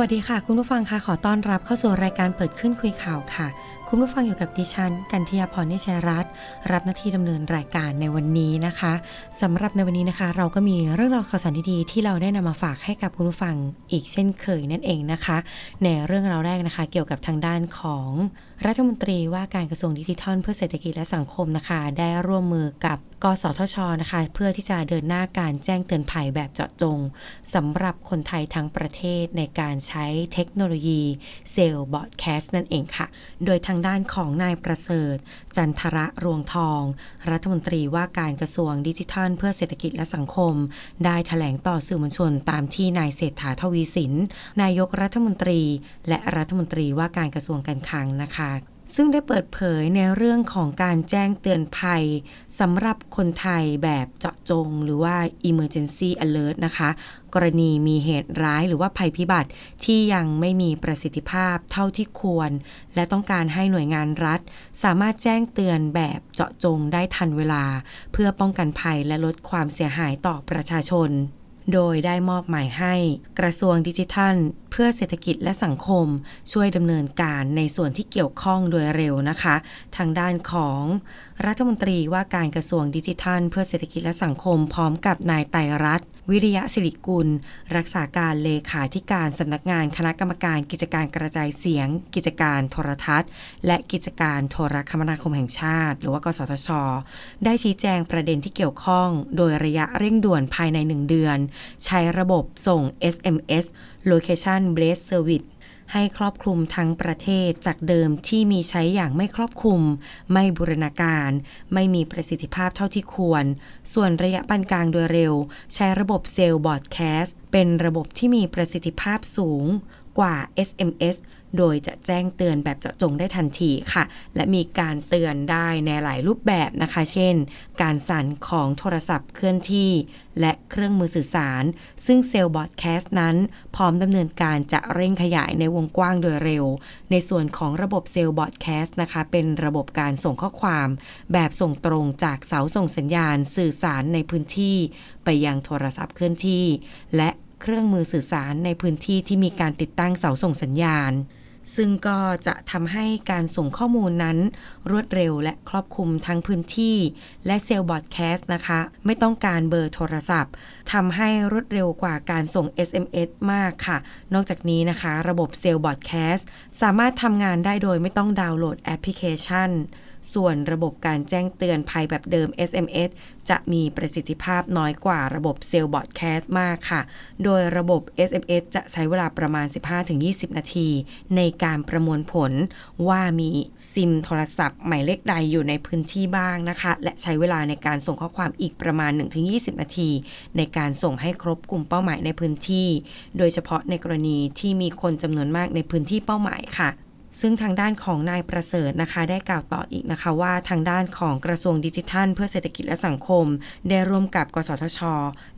วัสดีค่ะ คุณผู้ฟังค่ะขอต้อนรับเข้าสู่รายการเปิดขึ้นคุยข่าวค่ะ คุณผู้ฟังอยู่กับดิฉัน กันทียาพรนิชัยรัตน์รับหน้าที่ดำเนินรายการในวันนี้นะคะสำหรับในวันนี้นะคะ เราก็มีเรื่องราวข่าวสารดีๆที่เราได้นำมาฝากให้กับคุณผู้ฟังอีกเช่นเคยนั่นเองนะคะ ในเรื่องราวแรกนะคะ เกี่ยวกับทางด้านของรัฐมนตรีว่าการกระทรวงดิจิทัล เพื่อเศรษฐกิจและสังคมนะคะ ได้ร่วมมือกับกสทชนะคะ เพื่อที่จะเดินหน้าการแจ้งเตือนภัยแบบเจาะจงสำหรับคนไทยทั้งประเทศในการใช้เทคโนโลยีเซลล์บอดแคสต์นั่นเองค่ะ โดยทางด้านของนายประเสริฐ จันทระรวงทอง รัฐมนตรีว่าการกระทรวงดิจิทัล เพื่อเศรษฐกิจและสังคม ได้แถลงต่อสื่อมวลชนตามที่นายเศรษฐาทวีสิน นายกรัฐมนตรี และรัฐมนตรีว่าการกระทรวงการคลังนะคะ ซึ่งได้เปิดเผยในเรื่องของการแจ้งเตือนภัยสำหรับคนไทยแบบเจาะจง หรือว่า emergency alert นะคะ กรณีมีเหตุร้ายหรือว่าภัยพิบัติที่ยังไม่มีประสิทธิภาพเท่าที่ควร และต้องการให้หน่วยงานรัฐ สามารถแจ้งเตือนแบบเจาะจงได้ทันเวลา เพื่อป้องกันภัยและลดความเสียหายต่อประชาชน โดยได้มอบหมายให้กระทรวงดิจิทัล เพื่อเศรษฐกิจและสังคม ช่วยดำเนินการในส่วนที่เกี่ยวข้องโดยเร็วนะคะ ทางด้านของ รัฐมนตรีว่าการกระทรวงดิจิทัล เพื่อเศรษฐกิจและสังคมพร้อมกับนายไตรรัตวิริยะสิริกุล รักษาการเลขาธิการสำนักงานคณะกรรมการกิจการกระจายเสียง กิจการโทรทัศน์ และกิจการโทรคมนาคมแห่งชาติ หรือว่ากสทช ได้ชี้แจงประเด็นที่เกี่ยวข้อง โดยระยะเร่งด่วนภายใน 1 เดือน ใช้ระบบส่ง SMS Location Based Service ให้ครอบคลุมทั้งประเทศจากเดิมที่มีใช้อย่างไม่ครอบคลุม ไม่บูรณาการ ไม่มีประสิทธิภาพเท่าที่ควร ส่วนระยะปานกลางโดยเร็ว ใช้ระบบเซลล์บอร์ดแคสเป็นระบบที่มีประสิทธิภาพสูงกว่า SMS โดยจะแจ้งเตือนแบบเจาะจงได้ทันทีค่ะ และมีการเตือนได้ในหลายรูปแบบนะคะ เช่น การสั่นของโทรศัพท์เคลื่อนที่ และเครื่องมือสื่อสาร ซึ่งเซลล์บอดแคสต์นั้น พร้อมดำเนินการจะเร่งขยายในวงกว้างโดยเร็ว ในส่วนของระบบเซลล์บอดแคสต์นะคะ เป็นระบบการส่งข้อความ แบบส่งตรงจากเสาส่งสัญญาณสื่อสารในพื้นที่ ไปยังโทรศัพท์เคลื่อนที่ และเครื่องมือสื่อสารในพื้นที่ที่มีการติดตั้งเสาส่งสัญญาณ ซึ่งก็จะทำให้การส่งข้อมูลนั้น รวดเร็วและครอบคลุมทั้งพื้นที่ และเซลล์บอดแคสต์นะคะ ไม่ต้องการเบอร์โทรศัพท์ทำให้รวดเร็วกว่าการส่ง SMS มากค่ะ นอกจากนี้นะคะ ระบบเซลล์บอดแคสต์สามารถทำงานได้โดยไม่ต้องดาวน์โหลดแอปพลิเคชัน ส่วนระบบการแจ้งเตือนภัยแบบเดิม SMS จะมีประสิทธิภาพน้อยกว่าระบบเซลล์บอดแคสต์มากค่ะ โดยระบบ SMS จะใช้เวลาประมาณ 15-20 นาที ในการประมวลผลว่ามีซิมโทรศัพท์หมายเลขใดอยู่ในพื้นที่บ้างนะคะ และใช้เวลาในการส่งข้อความอีกประมาณ 1-20 นาที ในการส่งให้ครบกลุ่มเป้าหมายในพื้นที่ โดยเฉพาะในกรณีที่มีคนจำนวนมากในพื้นที่เป้าหมายค่ะ ซึ่งทางด้านของนายประเสริฐนะคะได้กล่าวต่ออีกนะคะว่าทางด้านของกระทรวงดิจิทัล เพื่อเศรษฐกิจและสังคม ได้ร่วมกับ กสทช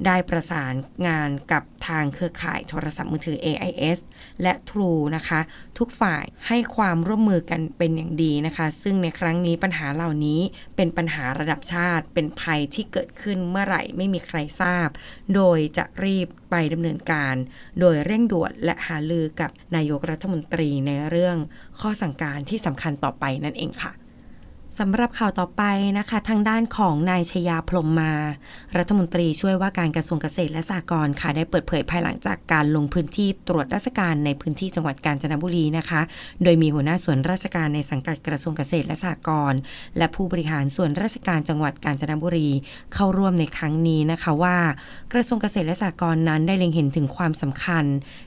ได้ประสานงานกับทางเครือข่ายโทรศัพท์มือถือ AIS และ True นะคะ ทุกฝ่ายให้ความร่วมมือกันเป็นอย่างดีนะคะ ซึ่งในครั้งนี้ปัญหาเหล่านี้เป็นปัญหาระดับชาติ เป็นภัยที่เกิดขึ้นเมื่อไหร่ไม่มีใครทราบ โดยจะรีบ ไปดำเนินการ โดยเร่งด่วนและหาลือกับนายกรัฐมนตรีในเรื่องข้อสั่งการที่สำคัญต่อไปนั่นเองค่ะ สำหรับข่าวต่อไปนะคะ ทางด้านของนายชยาพรมมา รัฐมนตรีช่วยว่าการกระทรวงเกษตรและสหกรณ์ค่ะได้เปิดเผยภายหลังจากการลงพื้นที่ตรวจราชการในพื้นที่จังหวัดกาญจนบุรีนะคะ โดยมีหัวหน้าส่วนราชการในสังกัดกระทรวงเกษตรและสหกรณ์และผู้บริหารส่วนราชการจังหวัดกาญจนบุรี เข้าร่วมในครั้งนี้นะคะว่า กระทรวงเกษตรและสหกรณ์นั้นได้เล็งเห็นถึงความสำคัญ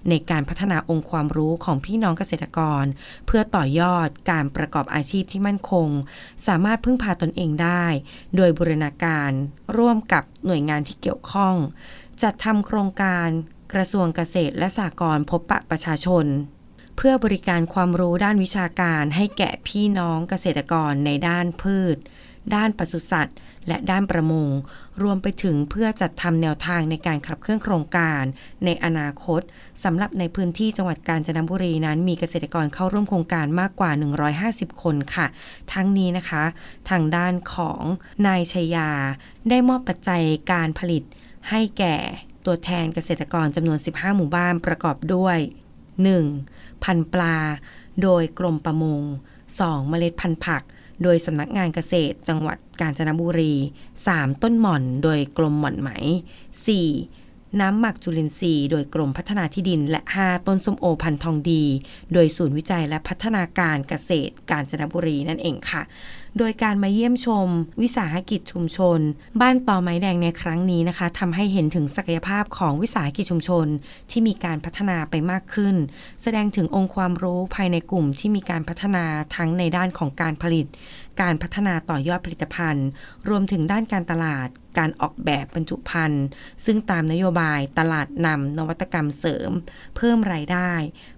ในการพัฒนาองค์ความรู้ของพี่น้องเกษตรกร เพื่อต่อยอดการประกอบอาชีพที่มั่นคงสามารถพึ่งพาตนเองได้ โดยบูรณาการร่วมกับหน่วยงานที่เกี่ยวข้อง จัดทำโครงการกระทรวงเกษตรและสหกรณ์พบปะประชาชน เพื่อบริการความรู้ด้านวิชาการให้แก่พี่น้องเกษตรกรในด้านพืช ด้านปศุสัตว์ และด้านประมง รวมไปถึงเพื่อจัดทำแนวทางในการขับเคลื่อนโครงการ ในอนาคตสำหรับในพื้นที่จังหวัดกาญจนบุรีนั้น มีเกษตรกรเข้าร่วมโครงการมากกว่า 150 คนค่ะ ทั้งนี้นะคะ ทางด้านของนายชยา ได้มอบปัจจัยการผลิตให้แก่ตัวแทนเกษตรกรจำนวน 15 หมู่บ้านประกอบด้วย 1. พันปลา โดยกรมประมง 2. เมล็ดพันธุ์ผัก โดยสำนักงานเกษตรจังหวัดกาญจนบุรี 3. ต้นหม่อนโดยกรมหม่อนไหม 4. น้ำหมักจุลินทรีย์โดยกรมพัฒนาที่ดิน และ 5. ต้นส้มโอพันธุ์ทองดี โดยศูนย์วิจัยและพัฒนาการเกษตรกาญจนบุรีนั่นเองค่ะ โดยการมาเยี่ยมชม วิสาหกิจชุมชน บ้านตอไม้แดงในครั้งนี้นะคะทำให้เห็นถึงศักยภาพของวิสาหกิจชุมชน ที่มีการพัฒนาไปมากขึ้น แสดงถึงองค์ความรู้ภายในกลุ่มที่มีการพัฒนาทั้งในด้านของการผลิต การพัฒนาต่อยอดผลิตภัณฑ์ รวมถึงด้านการตลาดการออกแบบบรรจุภัณฑ์ ซึ่งตามนโยบายตลาดนำนวัตกรรมเสริม เพิ่มรายได้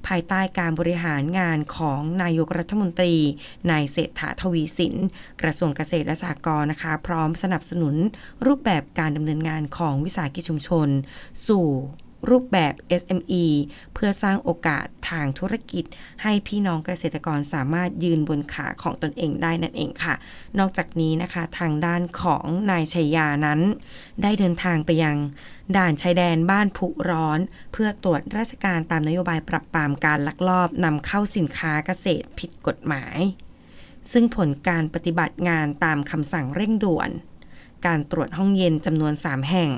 ภายใต้การบริหารงานของนายกรัฐมนตรีนายเศรษฐาทวีสินกระทรวงเกษตรและสหกรณ์นะคะ พร้อมสนับสนุนรูปแบบการดำเนินงานของวิสาหกิจชุมชน สู่รูปแบบ SME เพื่อสร้างโอกาสทางธุรกิจ ให้พี่น้องเกษตรกรสามารถยืนบนขาของตนเองได้นั่นเองค่ะ นอกจากนี้นะคะทางด้านของนายชัยยานั้น ได้เดินทางไปยังด่านชายแดนบ้านผุร้อน เพื่อตรวจราชการตามนโยบายปรับปรามการลักลอบนำเข้าสินค้าเกษตรผิดกฎหมาย ซึ่งผลการปฏิบัติงานตามคำสั่งเร่งด่วน การตรวจห้องเย็นจำนวน 3 แห่ง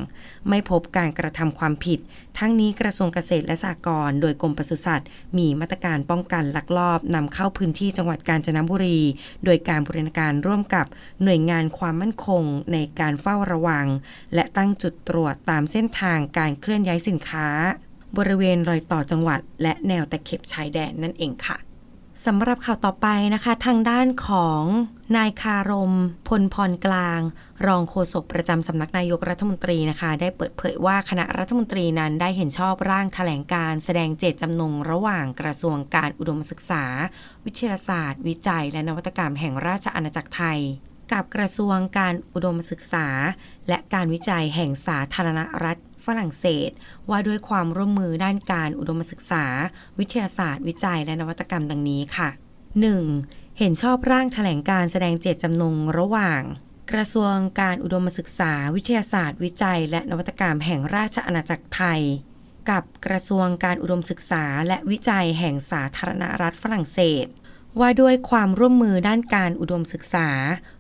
ไม่พบการกระทำความผิด ทั้งนี้กระทรวงเกษตรและสหกรณ์โดยกรมปศุสัตว์ มีมาตรการป้องกันลักลอบนำเข้าพื้นที่จังหวัดกาญจนบุรี โดยการบริการร่วมกับหน่วยงานความมั่นคงในการเฝ้าระวัง และตั้งจุดตรวจตามเส้นทางการเคลื่อนย้ายสินค้า บริเวณรอยต่อจังหวัด และแนวตะเข็บชายแดนนั่นเองค่ะ สำหรับข่าวต่อไปนะคะ ทางด้านของนายคารม พลพรกลาง รองโฆษกประจำสำนักนายกรัฐมนตรีนะคะ ได้เปิดเผยว่าคณะรัฐมนตรีนั้นได้เห็นชอบร่างแถลงการแสดงเจตจำนงระหว่างกระทรวงการอุดมศึกษา วิทยาศาสตร์ วิจัย และนวัตกรรมแห่งราชอาณาจักรไทย กับกระทรวงการอุดมศึกษา และการวิจัยแห่งสาธารณรัฐ รั่งเศส ว่าด้วยความร่วมมือด้านการอุดมศึกษา วิทยาศาสตร์ วิจัย และนวัตกรรมดังนี้ค่ะ 1. เห็นชอบร่างแถลงการแสดงเจตจำนงระหว่าง กระทรวงการอุดมศึกษา วิทยาศาสตร์ วิจัย และนวัตกรรมแห่งราชอาณาจักรไทย กับกระทรวงการอุดมศึกษา และวิจัยแห่งสาธารณรัฐฝรั่งเศส ว่าด้วยความร่วมมือด้านการอุดมศึกษา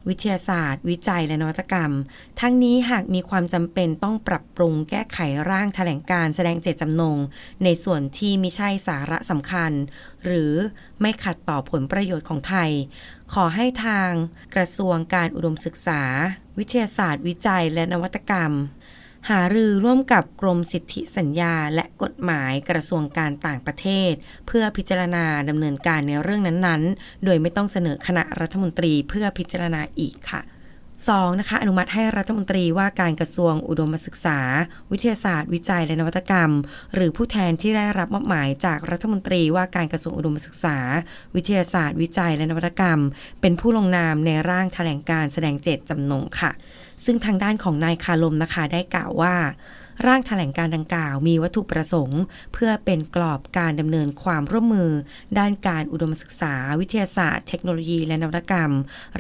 วิทยาศาสตร์ วิจัยและนวัตกรรม ทั้งนี้หากมีความจำเป็นต้องปรับปรุงแก้ไขร่างแถลงการแสดงเจตจำนง ในส่วนที่ไม่ใช่สาระสำคัญ หรือไม่ขัดต่อผลประโยชน์ของไทย ขอให้ทางกระทรวงการอุดมศึกษา วิทยาศาสตร์ วิจัยและนวัตกรรม หารือร่วมกับกรมสิทธิสัญญา และกฎหมายกระทรวงการต่างประเทศ เพื่อพิจารณาดำเนินการในเรื่องนั้นๆ โดยไม่ต้องเสนอคณะรัฐมนตรีเพื่อพิจารณาอีกค่ะ 2. นะคะอนุมัติให้รัฐมนตรีว่าการกระทรวงอุดมศึกษา วิทยาศาสตร์ วิจัยและนวัตกรรม หรือผู้แทนที่ได้รับมอบหมายจากรัฐมนตรีว่าการกระทรวงอุดมศึกษา วิทยาศาสตร์ วิจัยและนวัตกรรม เป็นผู้ลงนามในร่างแถลงการแสดงเจตจำนงค่ะ ซึ่งทางด้านของนายคาลมนะคะได้กล่าวว่า ร่างแถลงการดังกล่าวมีวัตถุประสงค์ เพื่อเป็นกรอบการดำเนินความร่วมมือ ด้านการอุดมศึกษา วิทยาศาสตร์ เทคโนโลยี และนวัตกรรม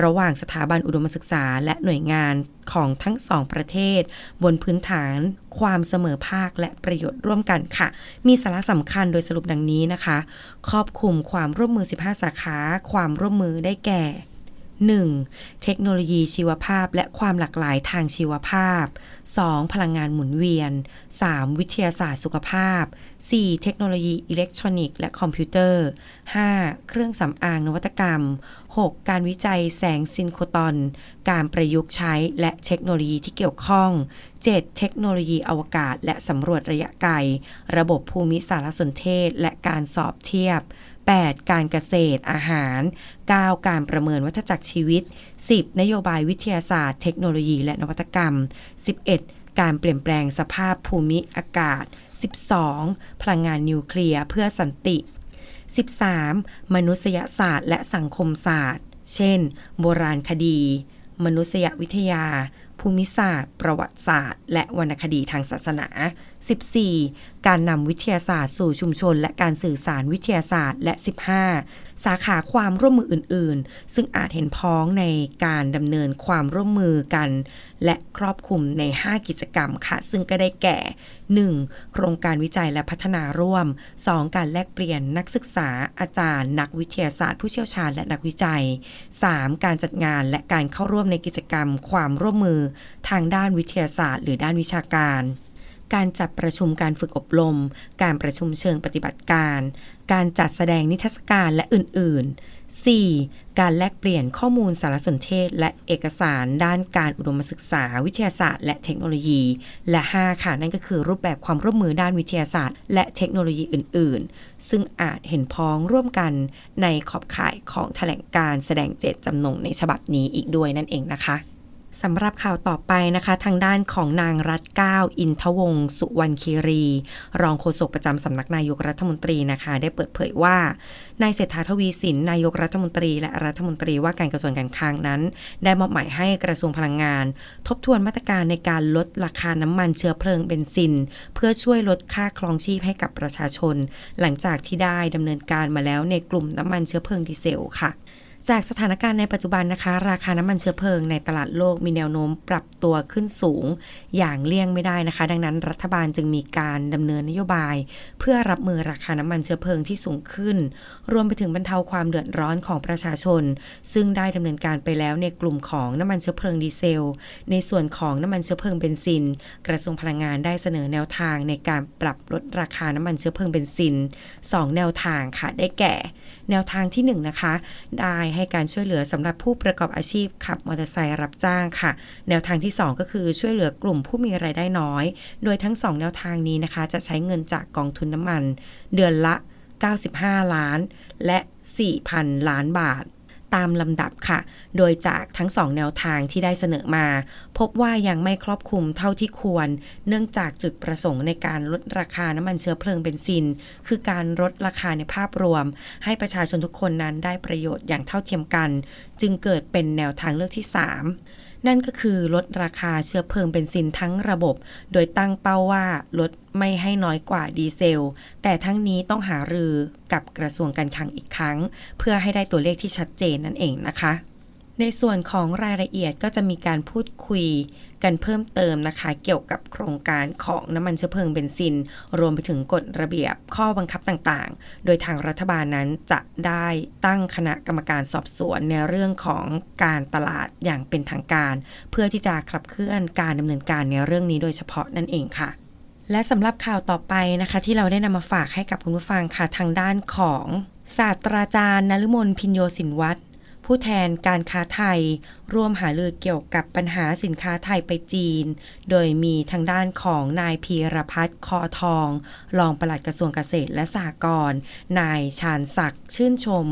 ระหว่างสถาบันอุดมศึกษา และหน่วยงานของทั้งสองประเทศ บนพื้นฐานความเสมอภาคและประโยชน์ร่วมกันค่ะ มีสาระสำคัญโดยสรุปดังนี้นะคะ ครอบคลุมความร่วมมือ 15 สาขา ความร่วมมือได้แก่ 1. เทคโนโลยีชีวภาพและความหลากหลายทางชีวภาพ 2. พลังงานหมุนเวียน 3. วิทยาศาสตร์สุขภาพ 4. เทคโนโลยีอิเล็กทรอนิกส์และคอมพิวเตอร์ 5. เครื่องสำอางนวัตกรรม 6. การวิจัยแสงซินโครตอน การประยุกต์ใช้และเทคโนโลยีที่เกี่ยวข้อง 7. เทคโนโลยีอวกาศและสำรวจระยะไกล ระบบภูมิสารสนเทศและการสอบเทียบ 8. การเกษตรอาหาร 9. การประเมินวัฏจักรชีวิต 10. นโยบายวิทยาศาสตร์ เทคโนโลยีและนวัตกรรม 11. การเปลี่ยนแปลงสภาพภูมิอากาศ 12. พลังงานนิวเคลียร์เพื่อสันติ 13. มนุษยศาสตร์และสังคมศาสตร์ เช่น โบราณคดี มนุษยวิทยา ภูมิศาสตร์ ประวัติศาสตร์ และวรรณคดีทางศาสนา 14. การนำวิทยาศาสตร์สู่ชุมชน และการสื่อสารวิทยาศาสตร์ และ 15. สาขาความร่วมมืออื่น ๆ ซึ่งอาจเห็นพ้องในการดำเนินความร่วมมือกัน และครอบคลุมใน 5 กิจกรรมค่ะ ซึ่งก็ได้แก่ 1. โครงการวิจัยและพัฒนาร่วม 2. การแลกเปลี่ยนนักศึกษาอาจารย์ นักวิทยาศาสตร์ผู้เชี่ยวชาญและนักวิจัย 3. การจัดงานและการเข้าร่วมในกิจกรรม ความร่วมมือ ทางด้านวิทยาศาสตร์ หรือด้านวิชาการ การจัดประชุมการฝึกอบรม การประชุมเชิงปฏิบัติการ การจัดแสดงนิทรรศการและอื่น ๆ 4. การแลกเปลี่ยนข้อมูลสารสนเทศ และเอกสารด้านการอุดมศึกษา วิทยาศาสตร์ และเทคโนโลยี และ 5 ค่ะ นั่นก็คือรูปแบบความร่วมมือด้านวิทยาศาสตร์ และเทคโนโลยีอื่น ๆ ซึ่งอาจเห็นพ้องร่วมกันในขอบข่ายของแถลงการแสดงเจตจำนงในฉบับนี้อีกด้วยนั่นเองนะคะ สำหรับข่าวต่อไปนะคะ ทางด้านของนางรัฐก้าวอินทวงศ์สุวรรณคีรี รองโฆษกประจำสำนักนายกรัฐมนตรีนะคะ ได้เปิดเผยว่านายเศรษฐาทวีสินนายกรัฐมนตรี และรัฐมนตรีว่าการกระทรวงการคลังนั้น ได้มอบหมายให้กระทรวงพลังงาน ทบทวนมาตรการในการลดราคาน้ำมันเชื้อเพลิงเบนซิน เพื่อช่วยลดค่าครองชีพให้กับประชาชน หลังจากที่ได้ดำเนินการมาแล้วในกลุ่มน้ำมันเชื้อเพลิงดีเซลค่ะ จากสถานการณ์ในปัจจุบันนะคะ ราคาน้ำมันเชื้อเพลิงในตลาดโลกมีแนวโน้มปรับตัวขึ้นสูง อย่างเลี่ยงไม่ได้นะคะ ดังนั้นรัฐบาลจึงมีการดำเนินนโยบาย เพื่อรับมือราคาน้ำมันเชื้อเพลิงที่สูงขึ้น รวมไปถึงบรรเทาความเดือดร้อนของประชาชน ซึ่งได้ดำเนินการไปแล้วในกลุ่มของน้ำมันเชื้อเพลิงดีเซล ในส่วนของน้ำมันเชื้อเพลิงเบนซิน กระทรวงพลังงานได้เสนอแนวทางในการปรับลดราคาน้ำมันเชื้อเพลิงเบนซิน 2 แนวทางค่ะได้แก่ แนวทางที่1นนะคะได้ให้การช่วยเหลือสำหรับผู้ประกอบอาชีพขับมอเตอร์ไซค์รับจ้างค่ะ แนวทางที่ 2 ก็คือช่วยเหลือกลุ่มผู้มีไรายได้น้อย โดยทั้ง 2 แนวทางนี้นะคะ จะใช้เงินจากกองทุนน้ำมัน เดือนละ 95 ล้าน และ 4,000 ล้านบาท ตามลำดับค่ะ โดยจากทั้งสองแนวทางที่ได้เสนอมา พบว่ายังไม่ครอบคลุมเท่าที่ควร เนื่องจากจุดประสงค์ในการลดราคาน้ำมันเชื้อเพลิงเบนซิน คือการลดราคาในภาพรวม ให้ประชาชนทุกคนนั้นได้ประโยชน์อย่างเท่าเทียมกัน จึงเกิดเป็นแนวทางเลือกที่ 3 นั่นก็คือลดราคาเชื้อเพลิงเบนซินทั้งระบบ โดยตั้งเป้าว่าลดไม่ให้น้อยกว่าดีเซล แต่ทั้งนี้ต้องหารือกับกระทรวงการคลังอีกครั้ง เพื่อให้ได้ตัวเลขที่ชัดเจนนั่นเองนะคะ ในส่วนของรายละเอียดก็จะมีการพูดคุยกันเพิ่มเติมนะคะ เกี่ยวกับโครงการของน้ำมันเชื้อเพลิงเบนซิน รวมไปถึงกฎระเบียบข้อบังคับต่างๆ โดยทางรัฐบาลนั้นจะได้ตั้งคณะกรรมการสอบสวนในเรื่องของการตลาดอย่างเป็นทางการ เพื่อที่จะขับเคลื่อนการดำเนินการในเรื่องนี้โดยเฉพาะนั่นเองค่ะและสำหรับข่าวต่อไปนะคะ ที่เราได้นำมาฝากให้กับคุณผู้ฟังค่ะทางด้านของศาสตราจารย์นฤมลพินโยสินวัตร ผู้แทนการค้าไทย ร่วมหารือเกี่ยวกับปัญหาสินค้าไทยไปจีน โดยมีทางด้านของนายพีรพัฒน์คอทอง รองปลัดกระทรวงเกษตรและสหกรณ์ นายชาญศักดิ์ชื่นชม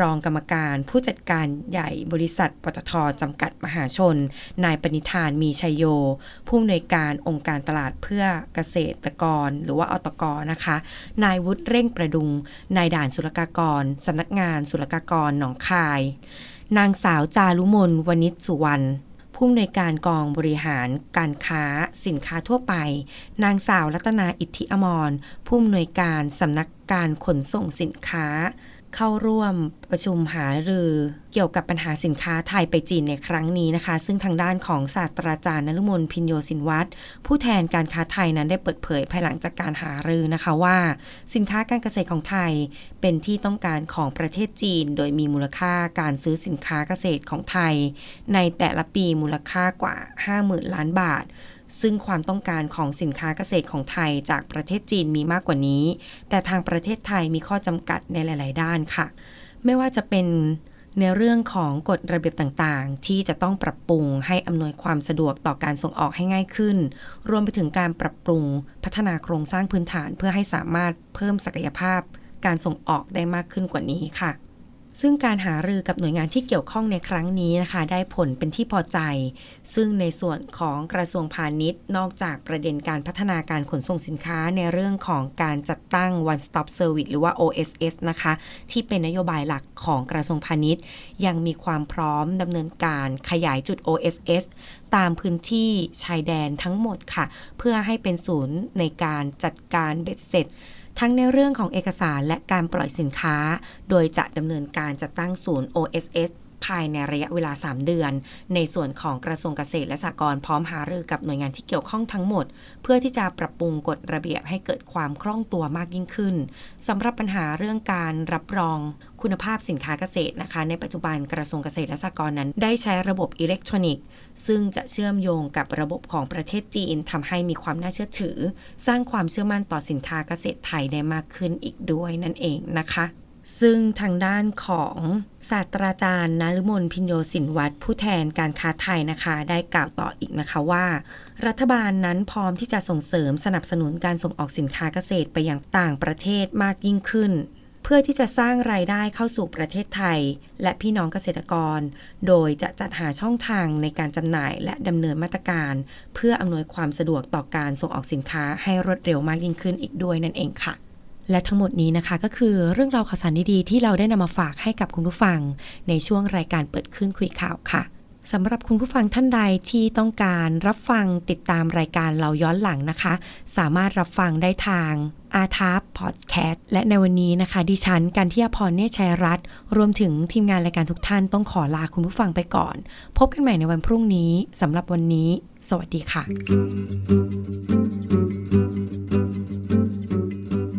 รองกรรมการผู้จัดการใหญ่บริษัทปตทจำกัดมหาชน นายปณิธานมีชัยโย ผู้อำนวยการองค์การตลาดเพื่อเกษตรกร หรือว่าอตกนะคะ นายวุฒิเร่งประดุง นายด่านศุลกากรสำนักงานศุลกากรหนองคาย นางสาวจารุมนวณิชสุวรรณผู้อำนวยการกองบริหารการค้าสินค้าทั่วไป นางสาวรัตนาอิทธิอมรผู้อำนวยการสำนักการขนส่งสินค้า เข้าร่วมประชุมหารือเกี่ยวกับปัญหาสินค้าไทยไปจีนในครั้งนี้นะคะ ซึ่งทางด้านของศาสตราจารย์นรุมนพินโยสินวัตรผู้แทนการค้าไทยนั้นได้เปิดเผยภายหลังจากการหารือนะคะว่า สินค้าการเกษตรของไทย เป็นที่ต้องการของประเทศจีน โดยมีมูลค่าการซื้อสินค้าเกษตรของไทย ในแต่ละปีมูลค่ากว่า 50,000 ล้านบาท ซึ่งความต้องการของสินค้าเกษตรของไทยจากประเทศจีนมีมากกว่านี้ แต่ทางประเทศไทยมีข้อจำกัดในหลาย ๆ ด้านค่ะ ไม่ว่าจะเป็นในเรื่องของกฎระเบียบต่างๆ ที่จะต้องปรับปรุงให้อำนวยความสะดวกต่อการส่งออกให้ง่ายขึ้น รวมไปถึงการปรับปรุงพัฒนาโครงสร้างพื้นฐานเพื่อให้สามารถเพิ่มศักยภาพ การส่งออกได้มากขึ้นกว่านี้ค่ะ ซึ่งการหารือกับหน่วยงานที่เกี่ยวข้องในครั้งนี้นะคะ ได้ผลเป็นที่พอใจ ซึ่งในส่วนของกระทรวงพาณิชย์ นอกจากประเด็นการพัฒนาการขนส่งสินค้าในเรื่องของการจัดตั้ง one stop service หรือว่า OSS นะคะ ที่เป็นนโยบายหลักของกระทรวงพาณิชย์ ยังมีความพร้อมดำเนินการขยายจุด OSS ตามพื้นที่ชายแดนทั้งหมดค่ะ เพื่อให้เป็นศูนย์ในการจัดการเบ็ดเสร็จ ทั้งในเรื่องของเอกสารและการปล่อยสินค้า โดยจะดำเนินการจัดตั้งศูนย์ OSS ภายในระยะเวลา 3 เดือน ในส่วนของกระทรวงเกษตรและสหกรณ์พร้อมหารือกับหน่วยงานที่เกี่ยวข้องทั้งหมด เพื่อที่จะปรับปรุงกฎระเบียบให้เกิดความคล่องตัวมากยิ่งขึ้นสำหรับปัญหาเรื่องการรับรองคุณภาพสินค้าเกษตรนะคะ ในปัจจุบันกระทรวงเกษตรและสหกรณ์นั้น ได้ใช้ระบบอิเล็กทรอนิกส์ ซึ่งจะเชื่อมโยงกับระบบของประเทศจีนทำให้มีความน่าเชื่อถือ สร้างความเชื่อมั่นต่อสินค้าเกษตรไทยได้มากขึ้นอีกด้วยนั่นเองนะคะ ซึ่งทางด้านของศาสตราจารย์นฤมลพินโยสินวัตรผู้แทนการค้าไทยนะคะ ได้กล่าวต่ออีกนะคะว่า รัฐบาลนั้นพร้อมที่จะส่งเสริมสนับสนุนการส่งออกสินค้าเกษตรไปยังต่างประเทศมากยิ่งขึ้น เพื่อที่จะสร้างรายได้เข้าสู่ประเทศไทย และพี่น้องเกษตรกร โดยจะจัดหาช่องทางในการจำหน่ายและดำเนินมาตรการ เพื่ออำนวยความสะดวกต่อการส่งออกสินค้าให้รวดเร็วมากยิ่งขึ้นอีกด้วยนั่นเองค่ะ และทั้งหมดนี้นะคะก็คือเรื่องราวข่าวสารดีๆที่เราได้นำมาฝากให้กับคุณผู้ฟัง ในช่วงรายการเปิดขึ้นคุยข่าวค่ะสำหรับคุณผู้ฟังท่านใดที่ต้องการรับฟังติดตามรายการเราย้อนหลังนะคะ สามารถรับฟังได้ทางอาทาร์พอดแคสต์และในวันนี้นะคะ ดิฉันกันที่อพรเนชัยรัตน์รวมถึงทีมงานรายการทุกท่านต้องขอลาคุณผู้ฟังไปก่อน พบกันใหม่ในวันพรุ่งนี้สำหรับวันนี้ สวัสดีค่ะ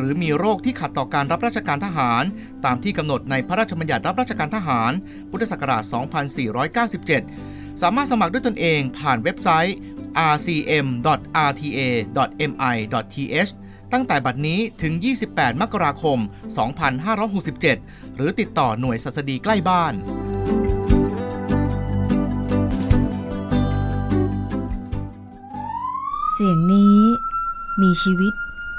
หรือมีโรคที่ขัดต่อการรับราชการทหาร ตามที่กำหนดในพระราชบัญญัติรับราชการทหาร พุทธศักราช 2497 สามารถสมัครด้วยตนเองผ่านเว็บไซต์ rcm.rta.mi.th ตั้งแต่บัดนี้ถึง 28 มกราคม 2567 หรือติดต่อหน่วยสัสดีใกล้บ้านเสียงนี้มีชีวิต